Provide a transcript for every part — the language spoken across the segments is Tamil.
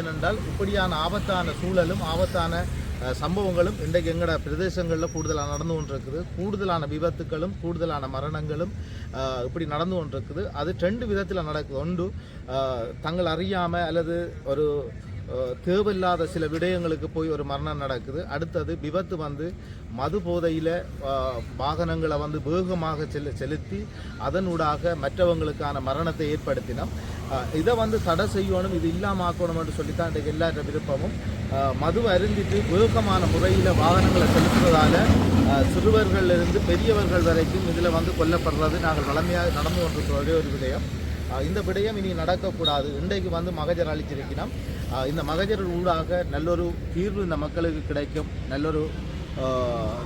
ஏனென்றால் இப்படியான ஆபத்தான சூழலும் ஆபத்தான சம்பவங்களும் இன்றைக்கு எங்களோட பிரதேசங்களில் கூடுதலாக நடந்து கொண்டிருக்குது. கூடுதலான விபத்துக்களும் கூடுதலான மரணங்களும் இப்படி நடந்து கொண்டிருக்குது. அது ரெண்டு விதத்தில் நடக்குது. ஒன்று தங்கள் அறியாமல் அல்லது ஒரு தேவையில்லாத சில விடயங்களுக்கு போய் ஒரு மரணம் நடக்குது. அடுத்தது விபத்து வந்து மது போதையில் வாகனங்களை வந்து வேகமாக செல் செலுத்தி அதனூடாக மற்றவங்களுக்கான மரணத்தை ஏற்படுத்தினோம். இதை வந்து தடை செய்யணும் இது இல்லாமல் ஆக்கணும்னு சொல்லித்தான் இன்றைக்கு எல்லார விருப்பமும். மது அருந்திட்டு வேகமான முறையில் வாகனங்களை செலுத்துவதால் அஹ், சிறுவர்களிலிருந்து பெரியவர்கள் வரைக்கும் இதில் வந்து கொல்லப்படுறது நாங்கள் வளமையாக நடந்து கொண்டிருக்கிற ஒரே ஒரு விடயம் இந்த விடயம் இனி நடக்கக்கூடாது. இன்றைக்கு வந்து மகஜர் அளிச்சிருக்கிறோம் இந்த மகஜர் ஊடாக நல்லொரு தீர்வு இந்த மக்களுக்கு கிடைக்கும். நல்லொரு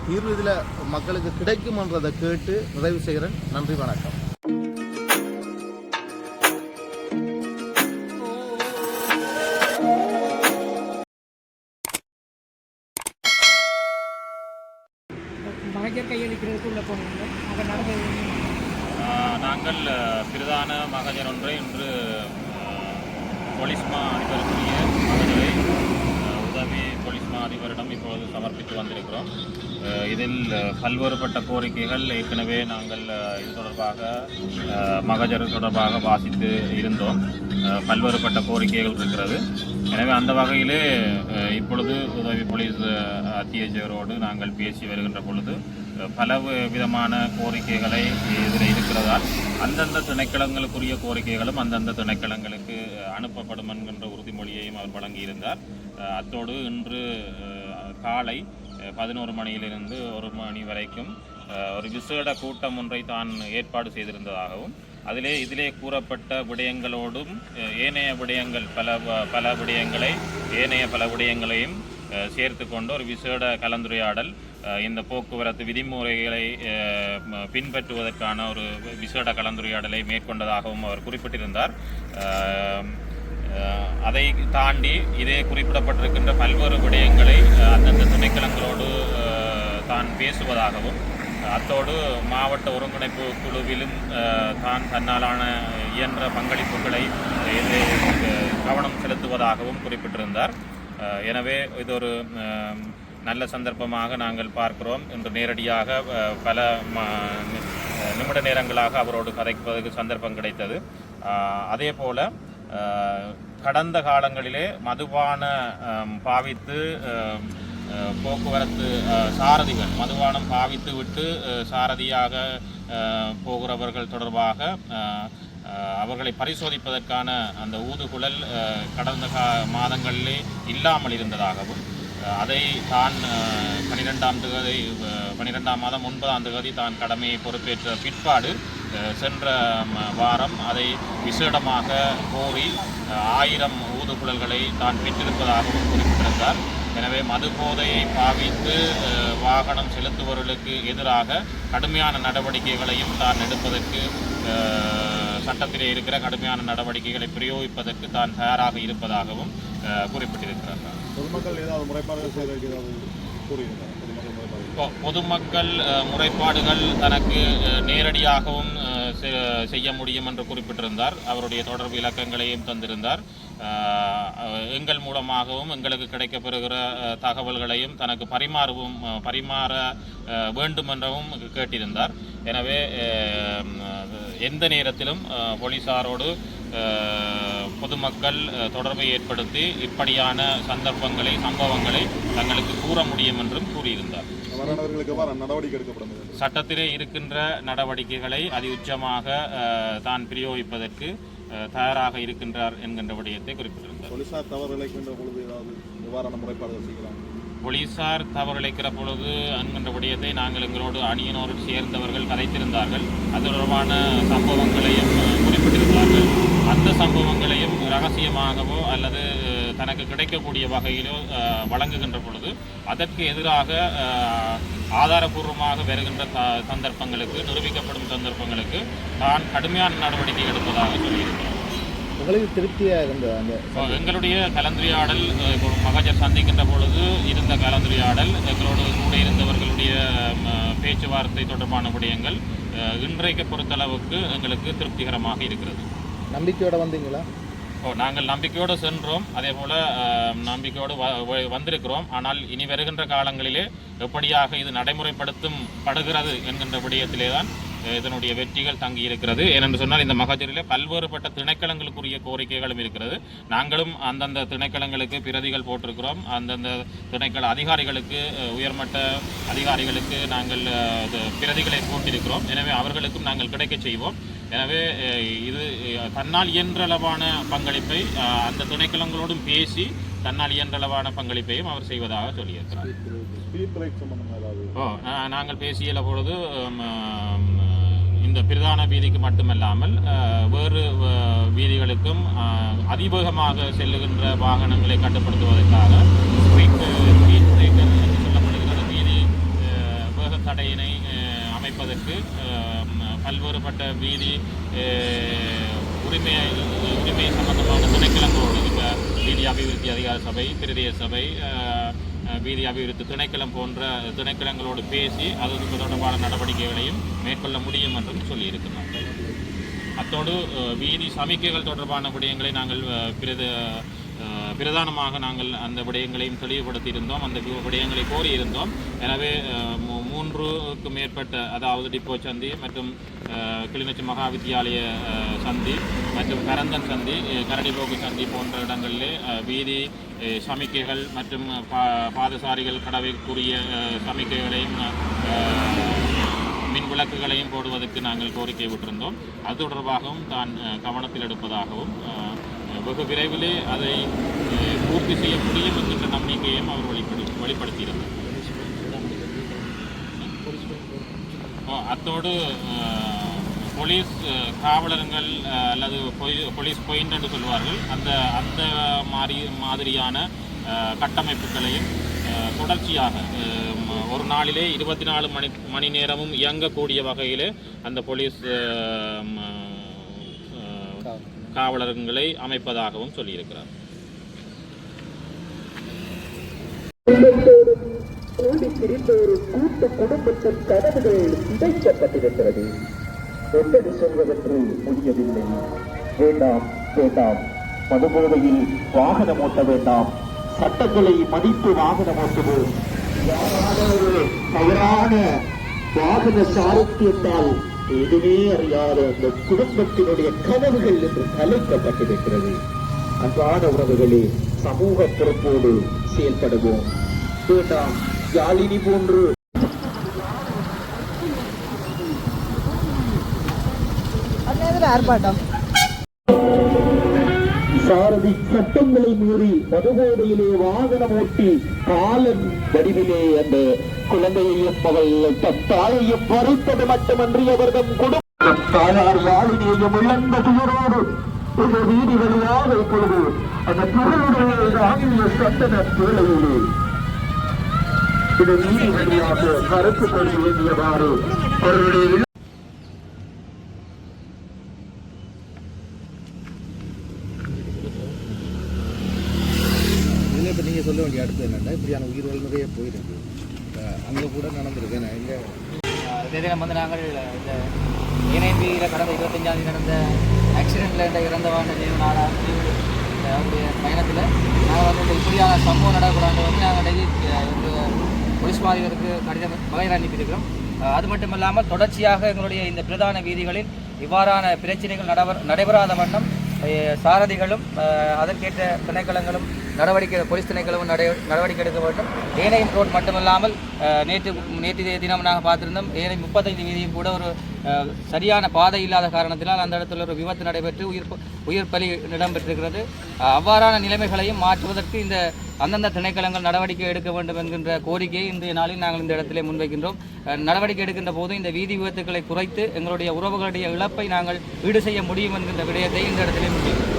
தீர்வு இதில் மக்களுக்கு கிடைக்கும்ன்றதை கேட்டு நிறைவு செய்கிறேன். நன்றி வணக்கம். மகஜர் ஒன்றை இன்று பொலிஸ்மா அதிபருக்குரிய மகஜரை உதவி பொலிஸ்மா அதிபரிடம் இப்பொழுது சமர்ப்பித்து வந்திருக்கிறோம். இதில் பல்வேறுபட்ட கோரிக்கைகள் ஏற்கனவே நாங்கள் இது தொடர்பாக மகஜர் தொடர்பாக வாசித்து இருந்தோம். பல்வேறுபட்ட கோரிக்கைகள் இருக்கிறது. எனவே அந்த வகையிலே இப்பொழுது உதவி போலீஸ் அஹ், அத்தியட்சகரோடு நாங்கள் பேசி வருகின்ற பொழுது பல விதமான கோரிக்கைகளை இதில் இருக்கிறதால் அந்தந்த திணைக்களங்களுக்குரிய கோரிக்கைகளும் அந்தந்த திணைக்களங்களுக்கு அனுப்பப்படும் என்கின்ற உறுதிமொழியையும் அவர் வழங்கியிருந்தார். அத்தோடு இன்று காலை பதினோரு மணியிலிருந்து ஒரு மணி வரைக்கும் ஒரு விசேட கூட்டம் ஒன்றை தான் ஏற்பாடு செய்திருந்ததாகவும் அதிலே இதிலே கூறப்பட்ட விடயங்களோடும் ஏனைய விடயங்கள் பல பல விடயங்களை ஏனைய பல விடயங்களையும் சேர்த்து கொண்டு ஒரு விசேட கலந்துரையாடல் இந்த போக்குவரத்து விதிமுறைகளை பின்பற்றுவதற்கான ஒரு விசேட கலந்துரையாடலை மேற்கொண்டதாகவும் அவர் குறிப்பிட்டிருந்தார். அதை தாண்டி இதே குறிப்பிடப்பட்டிருக்கின்ற பல்வேறு விடயங்களை அந்தந்த திணைக்களங்களோடு தான் பேசுவதாகவும் அத்தோடு மாவட்ட ஒருங்கிணைப்பு குழுவிலும் தான் தன்னாலான இயன்ற பங்களிப்புகளை கவனம் செலுத்துவதாகவும் குறிப்பிட்டிருந்தார். எனவே இது ஒரு நல்ல சந்தர்ப்பமாக நாங்கள் பார்க்கிறோம் இன்று நேரடியாக பல ம- நிமிட நேரங்களாக அவரோடு கதைப்பதற்கு சந்தர்ப்பம் கிடைத்தது. அதே போல் கடந்த காலங்களிலே மதுபான பாவித்து போக்குவரத்து சாரதிகள் மதுபானம் பாவித்து விட்டு சாரதியாக போகிறவர்கள் தொடர்பாக அவர்களை பரிசோதிப்பதற்கான அந்த ஊதுகுழல் கடந்த கா மாதங்களிலே இல்லாமல் இருந்ததாகவும் அதை தான் பனிரெண்டாம் தேதி பனிரெண்டாம் மாதம் ஒன்பதாம் தேதி தான் கடமையை பொறுப்பேற்ற பிற்பாடு சென்ற வாரம் அதை விசேடமாக கோரி ஆயிரம் ஊதுகுழல்களை தான் பெற்றிருப்பதாகவும் குறிப்பிட்டிருந்தார். எனவே மது போதையை பாவித்து வாகனம் செலுத்துபவர்களுக்கு எதிராக கடுமையான நடவடிக்கைகளையும் தான் எடுப்பதற்கு சட்டத்திலே இருக்கிற கடுமையான நடவடிக்கைகளை பிரயோகிப்பதற்கு தான் தயாராக இருப்பதாகவும் குறிப்பிட்டிருக்கிறார் பொதுமக்கள் ஏதாவது முறைப்பாடுகள் செய்வதற்கு ஏதாவது பொதுமக்கள் முறைப்பாடுகள். தனக்கு நேரடியாகவும் செ- செய்ய முடியும் என்று குறிப்பிட்டிருந்தார். அவருடைய தொடர்பு இலக்கங்களையும் தந்திருந்தார். எங்கள் மூலமாகவும் எங்களுக்கு கிடைக்கப்பெறுகிற தகவல்களையும் தனக்கு பரிமாறவும் பரிமாற வேண்டும் என்றவும் கேட்டிருந்தார். எனவே எந்த நேரத்திலும் போலீஸாரோடு போலீசாரோடு பொதுமக்கள் தொடர்பை ஏற்படுத்தி இப்படியான சந்தர்ப்பங்களை சம்பவங்களை தங்களுக்கு கூற முடியும் என்றும் கூறியிருந்தார். சட்டத்திலே இருக்கின்ற நடவடிக்கைகளை அதி உச்சமாக அஹ், தான் பிரயோகிப்பதற்கு தயாராக இருக்கின்றார் என்கின்ற விடயத்தை குறிப்பிட்டிருந்தார். போலீசார் தவறு இழைக்கின்ற பொழுது ஏதாவது நிவாரண முறைப்பாடுகள் செய்யலாம்? போலீசார் தவறிழைக்கிற பொழுது என்கின்ற விடயத்தை நாங்கள் எங்களோடு அணியினோடு சேர்ந்தவர்கள் கதைத்திருந்தார்கள். அது தொடர்பான சம்பவங்களையும் குறிப்பிட்டிருந்தார்கள். ரகசியமாகவோ அல்லது தனக்கு கிடைக்கக்கூடிய வகையிலோ வழங்குகின்ற பொழுது அதற்கு எதிராக ஆதாரபூர்வமாக வருகின்ற சந்தர்ப்பங்களுக்கு நிரூபிக்கப்படும் சந்தர்ப்பங்களுக்கு தான் கடுமையான நடவடிக்கை எடுப்பதாக சொல்லியிருக்கிறோம். உங்களுக்கு திருப்தியாக இருந்த அந்த இப்போ எங்களுடைய கலந்துரையாடல் இப்போ மகஜர் சந்திக்கின்ற பொழுது இருந்த கலந்துரையாடல் எங்களோடு கூட இருந்தவர்களுடைய பேச்சுவார்த்தை தொடர்பான விடயங்கள் இன்றைக்கு பொறுத்தளவுக்கு எங்களுக்கு திருப்திகரமாக இருக்கிறது. நம்பிக்கையோட வந்தீங்களா? ஓ நாங்கள் நம்பிக்கையோடு சென்றோம். அதே போல் நம்பிக்கையோடு வ- வந்திருக்கிறோம். ஆனால் இனி வருகின்ற காலங்களிலே எப்படியாக இது நடைமுறைப்படுத்தும் படுகிறது என்கின்ற விடயத்திலே தான் இதனுடைய வெற்றிகள் தங்கி இருக்கிறது ஏனென்று சொன்னால் இந்த மகஜரிலே பல்வேறுபட்ட திணைக்களங்களுக்குரிய கோரிக்கைகளும் இருக்கிறது நாங்களும் அந்தந்த திணைக்களங்களுக்கு பிரதிகள் போட்டிருக்கிறோம் அந்தந்த திணைக்கள அதிகாரிகளுக்கு உயர்மட்ட அதிகாரிகளுக்கு நாங்கள் இது பிரதிகளை போட்டிருக்கிறோம் எனவே அவர்களுக்கும் நாங்கள் கிடைக்க செய்வோம் எனவே இது தன்னால் இயன்றளவான பங்களிப்பை அந்த திணைக்களங்களோடும் பேசி தன்னால் இயன்றளவான பங்களிப்பையும் அவர் செய்வதாக சொல்லியிருக்கிறார் ஓ நாங்கள் பேசிய பொழுது இந்த பிரதான வீதிக்கு மட்டுமல்லாமல் வேறு வீதிகளுக்கும் அதிவேகமாக செல்லுகின்ற வாகனங்களை கட்டுப்படுத்துவதற்காக ஸ்பீட் ஸ்பீட் பிரேக்கர் என்று சொல்லப்படுகிறது வீதி வேக தடையினை அமைப்பதற்கு பல்வேறுபட்ட வீதி உரிமை உரிமை சம்பந்தமான திணைக்கிழங்கோடு இந்த வீதி அபிவிருத்தி அதிகார சபை பிரதேச சபை வீதி அபிவிருத்தி திணைக்களம் போன்ற திணைக்களங்களோடு பேசி அதற்கு தொடர்பான நடவடிக்கைகளையும் மேற்கொள்ள முடியும் என்றும் சொல்லியிருக்கிறார். அத்தோடு வீதி சமிக்கைகள் தொடர்பான விடயங்களை நாங்கள் பிரத பிரதானமாக நாங்கள் அந்த விடயங்களையும் தெளிவுபடுத்தியிருந்தோம். அந்த விடயங்களை கோரியிருந்தோம். எனவே மூன்றுக்கு மேற்பட்ட அதாவது டிப்போ சந்தி மற்றும் கிளிநொச்சி மகாவித்தியாலய சந்தி மற்றும் கரந்தன் சந்தி கரடிபோக்கு சந்தி போன்ற இடங்களிலே வீதி சமிக்கைகள் மற்றும் பா பாதசாரிகள் கடவைக்குரிய சமிக்கைகளையும் மின் விளக்குகளையும் போடுவதற்கு நாங்கள் கோரிக்கை விட்டிருந்தோம். அது தொடர்பாகவும் தான் கவனத்தில் எடுப்பதாகவும் வெகு விரைவிலே அதை பூர்த்தி செய்ய முடியும் என்கின்ற நம்பிக்கையும் அவர் வெளிப்படு வெளிப்படுத்தியிருந்தார் ஓ, அத்தோடு போலீஸ் காவலர்கள் அல்லது பொய்- போலீஸ் பாயிண்ட் என்று சொல்வார்கள். அந்த அந்த மாதிரி மாதிரியான கட்டமைப்புகளையும் தொடர்ச்சியாக ஒரு நாளிலே இருபத்தி நாலு மணி மணி நேரமும் இயங்கக்கூடிய வகையில் அந்த போலீஸ் காவலர்களை அமைப்பதாகவும் சொல்லியிருக்கிறார். குடும்பத்தோடும் பிரிந்த ஒரு கூட்டு குடும்பத்தின் கனவுகள் சிதைக்கப்பட்டிருக்கிறது எப்படி சொல்வதற்கு முடியவில்லை வேண்டாம் வேண்டாம். மதுபோதையில் வாகனம் ஓட்ட வேண்டாம். சட்டங்களை மதித்து வாகனம் ஓட்டுவோம். தவறான வாகன சாரத்தியத்தால் எதுவே அறியாத அந்த குடும்பத்தினுடைய கனவுகள் என்று கலைக்கப்பட்டிருக்கிறது. அன்பான உறவுகளே சமூக பொறுப்போடு செயல்படுவோம். வேண்டாம் யாழினி போன்று. சாரதி சட்டங்களை மீறி மதுபோதையிலே வாகனம் ஓட்டி காலன் வடிவிலே அந்த குழந்தையையும் அவள் தன் தாயையும் மறைத்தது மட்டுமன்றி அவர்தம் குடும்பம் தாயார் யாழினேயும் இழந்த துயரோடு இந்த வீதி வழியாக இப்பொழுது அந்த புகழுடைய ஆங்கில சட்டன பேழையிலே இது நீதி வழியாக கருத்து கொள்ள வேண்டியவாறு அவருடைய இப்போ நீங்கள் சொல்ல வேண்டிய அடுத்து என்னென்னா இப்படியான உயிர் நிறைய போயிருக்கு. அங்கே கூட நடந்திருக்கு. நான் எங்கே இதே தினம் வந்து நாங்கள் இந்த இணையபியில் கடந்த இருபத்தஞ்சாம் தேதி நடந்த ஆக்சிடெண்ட்டில் இந்த இறந்தவான நினைவு நாளாக அவருடைய பயணத்தில் நாங்கள் வந்து இந்த இப்படியான சம்பவம் நடக்கூடாது வந்து நாங்கள் டெய்லி எங்கள் போலீஸ் மாதிரிகளுக்கு கடிதம் வகையில் அனுப்பியிருக்கிறோம். அது மட்டும் இல்லாமல் தொடர்ச்சியாக எங்களுடைய இந்த பிரதான வீதிகளில் இவ்வாறான பிரச்சனைகள் நடைபெற நடைபெறாத வண்ணம் சாரதிகளும் அதற்கேற்ற திணைக்களங்களும் நடவடிக்கை போலீஸ் திணைக்களமும் நடை நடவடிக்கை எடுக்க வேண்டும். ஏனையும் ரோட் மட்டுமல்லாமல் நேற்று நேற்று தினம் நாங்கள் பார்த்திருந்தோம். ஏனைய முப்பத்தைந்து வீதியும் கூட ஒரு சரியான பாதை இல்லாத காரணத்தினால் அந்த இடத்துல ஒரு விபத்து நடைபெற்று உயிர் உயிர் பலி இடம்பெற்றிருக்கிறது. அவ்வாறான நிலைமைகளையும் மாற்றுவதற்கு இந்த அந்தந்த திணைக்களங்கள் நடவடிக்கை எடுக்க வேண்டும் என்கின்ற கோரிக்கையை இன்றைய நாளில் நாங்கள் இந்த இடத்திலே முன்வைக்கின்றோம். நடவடிக்கை எடுக்கின்ற போது இந்த வீதி விபத்துக்களை குறைத்து எங்களுடைய உறவுகளுடைய இழப்பை நாங்கள் ஈடு செய்ய முடியும் என்கின்ற விடயத்தை இந்த இடத்திலே முன்வைக்கிறோம்.